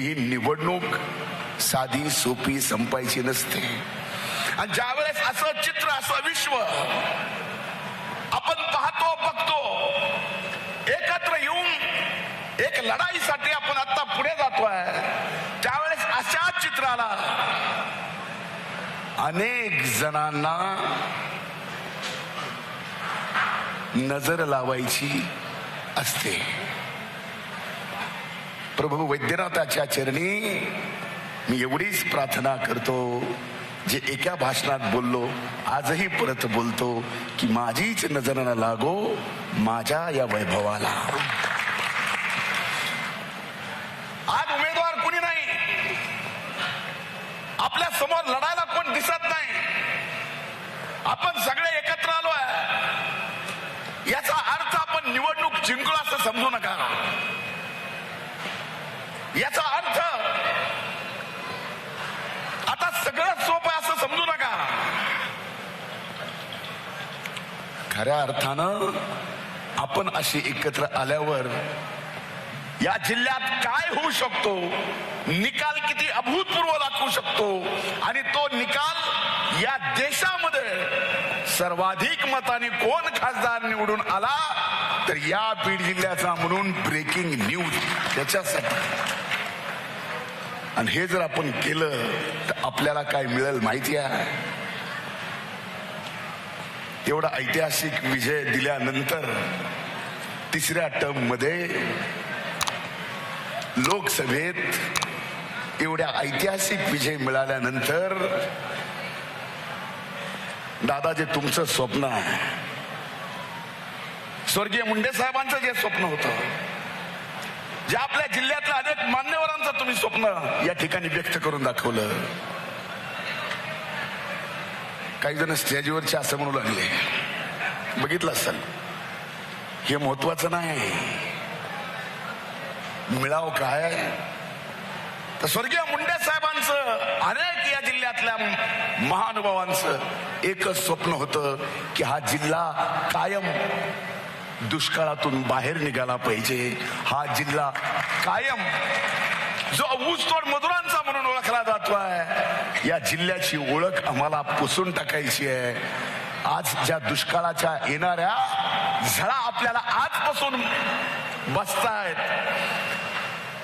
ही निवडणूक साधी सोपी संपायची नसते. आणि ज्यावेळेस असं चित्र असं विश्व आपण पाहतो बघतो एकत्र येऊन एक लढाईसाठी आपण आता पुढे जातोय त्यावेळेस अशा चित्राला अनेक जणांना नजर लावायची असते. प्रभू वैद्यनाथाच्या चरणी मी एवढीच प्रार्थना करतो जे एका भाषणात बोललो आजही परत बोलतो की माझीच नजर न लागो माझ्या या वैभवाला. आज उमेदवार कुणी नाही? आपल्यासमोर लढायला कोण दिसत नाही? आपण सगळे एकत्र आलो आहे याचा अर्थ आपण निवडणूक जिंकलो असं समजू नका. याचा अर्थ आता सगळं सोपं आहे असं समजू नका. खऱ्या अर्थानं आपण अशी एकत्र आल्यावर या जिल्ह्यात काय होऊ शकतो? निकाल किती अभूतपूर्व दाखवू शकतो? आणि तो निकाल या देशामध्ये सर्वाधिक मताने कोण खासदार निवडून आला? तर या बीड जिल्ह्याचा म्हणून ब्रेकिंग न्यूज त्याच्यासाठी. आणि हे जर आपण केलं तर आपल्याला काय मिळेल माहिती आहे एवढा ऐतिहासिक विजय दिल्यानंतर तिसऱ्या टर्ममध्ये लोकसभेत एवढ्या ऐतिहासिक विजय मिळाल्यानंतर दादा जे तुमचं स्वप्न आहे. स्वर्गीय मुंडे साहेबांचं जे स्वप्न होतं जे आपल्या जिल्ह्यातल्या अनेक मान्यवरांचं तुम्ही स्वप्न या ठिकाणी व्यक्त करून दाखवलं. काही जण स्टेजवरचे असं म्हणू लागले. बघितलं असाल. हे महत्वाचं नाही. मिळाव काय? तर स्वर्गीय मुंडे साहेबांचं अनेक या जिल्ह्यातल्या महानुभावांचं एकच स्वप्न होतं की हा जिल्हा कायम दुष्काळातून बाहेर निघाला पाहिजे. हा जिल्हा कायम जो ऊसतोड मजुरांचा म्हणून ओळखला जातोय. या जिल्ह्याची ओळख आम्हाला पुसून टाकायची आहे. आज ज्या दुष्काळाच्या येणाऱ्या झळा आपल्याला आजपासून बसतायत.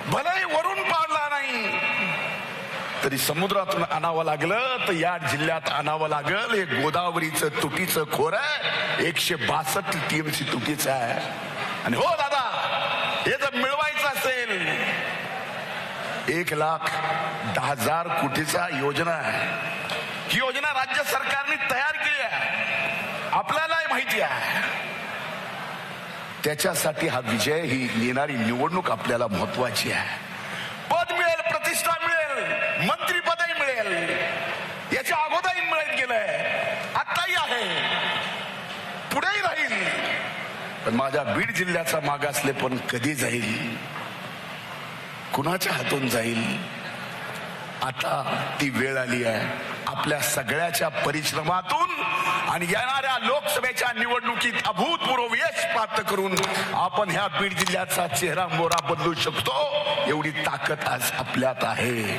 भलेही वरून पाडला नाही. तरी समुद्रातून आणावं लागलं तर या जिल्ह्यात आणावं लागल. हे गोदावरीचं तुटीचं खोर आहे. एकशे बासष्ट टीएमसी तुटीचं आहे. आणि हो दादा हे जर मिळवायचं असेल एक लाख दहा हजार कोटीचा योजना आहे. ही योजना राज्य सरकारने तयार केली आहे. आपल्यालाही माहिती आहे. त्याच्यासाठी हा विजय ही येणारी निवडणूक आपल्याला महत्वाची आहे पद मिळेल प्रतिष्ठा मिळेल मंत्रीपदही मिळेल याच्या अगोदरही मिळत गेलंय. आताही आहे. पुढेही राहील. पण माझ्या बीड जिल्ह्याचा मागासले पण कधी जाईल? कुणाच्या हातून जाईल? आता ती वेळ आली आहे. आपल्या सगळ्याच्या परिश्रमातून आणि येणाऱ्या लोकसभेच्या निवडणुकीत अभूतपूर्व यश प्राप्त करून आपण ह्या बीड जिल्ह्याचा चेहरा मोरा बदलू शकतो. एवढी ताकद आज आपल्यात आहे.